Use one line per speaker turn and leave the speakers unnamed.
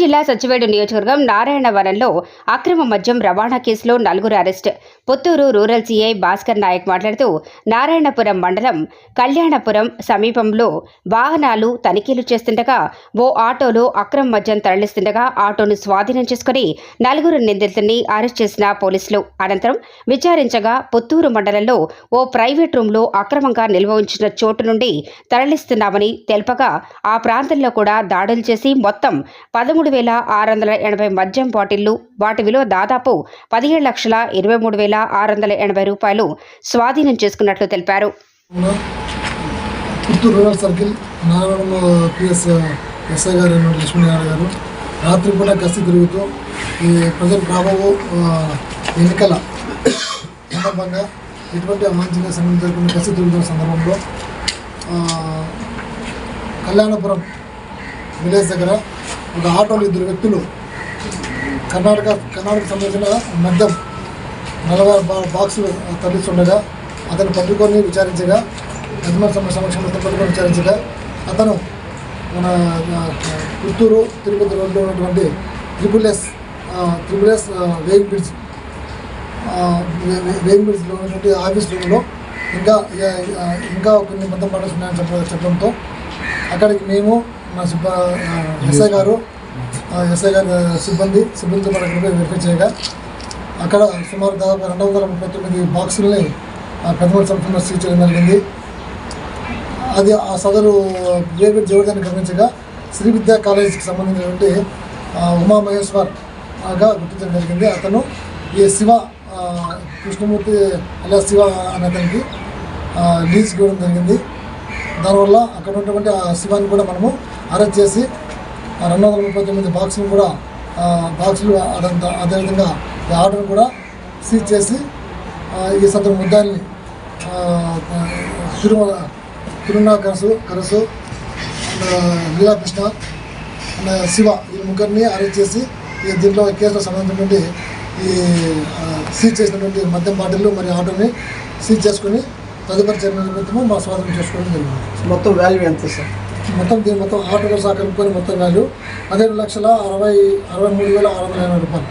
జిల్లా సచివేడు నియోజకవర్గం నారాయణవరంలో అక్రమ మద్యం రవాణా కేసులో నలుగురు arrest. Puttur rural CI Bhaskar Naik మాట్లాడుతూ నారాయణపురం మండలం కళ్యాణపురం సమీపంలో వాహనాలు తనిఖీలు చేస్తుండగా ఓ ఆటోలో అక్రమ మద్యం తరలిస్తుండగా ఆటోను స్వాధీనం చేసుకుని నలుగురు నిందితుల్ని అరెస్ట్ చేసిన పోలీసులు. అనంతరం విచారించగా పుత్తూరు మండలంలో ఓ ప్రైవేట్ రూంలో అక్రమంగా నిల్వ ఉంచిన చోటు నుండి తరలిస్తున్నామని తెలుపగా ఆ ప్రాంతంలో కూడా దాడులు చేసి మొత్తం పదమూడు మూడు వేల ఆరు వందల ఎనభై మద్యం బాటిళ్ళు వాటి విలువ దాదాపు పదిహేడు లక్షల ఇరవై మూడు వేల ఆరు వందల ఎనభై రూపాయలు స్వాధీనం చేసుకున్నట్లు తెలిపారు.
కూడా పుత్తూరు సర్కిల్ ఎస్ఐ గారు లక్ష్మీనారాయణ గారు రాత్రి పూట తిరుగుతూ ఈ ప్రజెంట్ రాబో ఎన్నికల సందర్భంగా ఎటువంటి అవాంఛనీయ సంఘటన జరుగుతున్న గస్తీ తిరుగుతున్న సందర్భంలో కళ్యాణపురం విలేజ్ దగ్గర ఒక ఆటోలో ఇద్దరు వ్యక్తులు. కర్ణాటక కర్ణాటక సంబంధించిన మద్యం నలభై బా- బాక్సులు తరలిస్తుండగా అతను పట్టుకొని విచారించగా యజమాని సమ సమక్షంలో పట్టుకొని విచారించగా అతను మన పుత్తూరు తిరుపతి రోడ్లో ఉన్నటువంటి triple S triple S weighing bridge weighing బ్రిడ్జ్లో ఉన్నటువంటి ఆఫీస్ రూమ్లో ఇంకా ఇంకా కొన్ని మొత్తం పాటలు ఉన్నాయని చెప్ప చెప్పడంతో అక్కడికి మేము మా సిబ్బ ఎస్ఐ గారు ఎస్ఐ గారి సిబ్బంది సిబ్బందితో పాటు వెరిఫై చేయగా అక్కడ సుమారు దాదాపు రెండు వందల ముప్పై తొమ్మిది బాక్సుల్ని పెద్దమూడు సంవత్సరంలో సీజ్ చేయడం జరిగింది. అది ఆ సదరు వేరు జోడిదాన్ని గమనించగా శ్రీ విద్యా కాలేజీకి సంబంధించినటువంటి ఉమా ఉమా మహేశ్వర్గా గుర్తించడం జరిగింది. అతను ఈ శివ కృష్ణమూర్తి అలా శివ అనే అతనికి లీజ్ ఇవ్వడం జరిగింది. దానివల్ల అక్కడ ఉన్నటువంటి ఆ శివాన్ని కూడా మనము అరెస్ట్ చేసి రెండు వందల ముప్పై తొమ్మిది బాక్సులు కూడా బాక్సులు అదంతా అదేవిధంగా ఈ ఆర్డర్ కూడా సీజ్ చేసి ఈ సదరు ముద్దాన్ని తిరుమల తిరుమల కరసు కరసు లీలాకృష్ణ శివ ఈ ముగ్గురిని అరెస్ట్ చేసి ఈ దీంట్లో ఈ కేసులో సంబంధించినటువంటి ఈ సీజ్ చేసినటువంటి మద్యం బాటిల్లు మరియు ఆటోని సీజ్ చేసుకుని తదుపరి చర్యల నిమిత్తము మా స్వాధీనం చేసుకోవడం జరిగింది.
మొత్తం వాల్యూ ఎంత సార్
మొత్తం దీని మొత్తం ఆటోలో సహకరించుకొని మొత్తం వాల్యూ పదిహేడు లక్షల అరవై అరవై మూడు వేల ఆరు వందల ఎనభై రూపాయలు.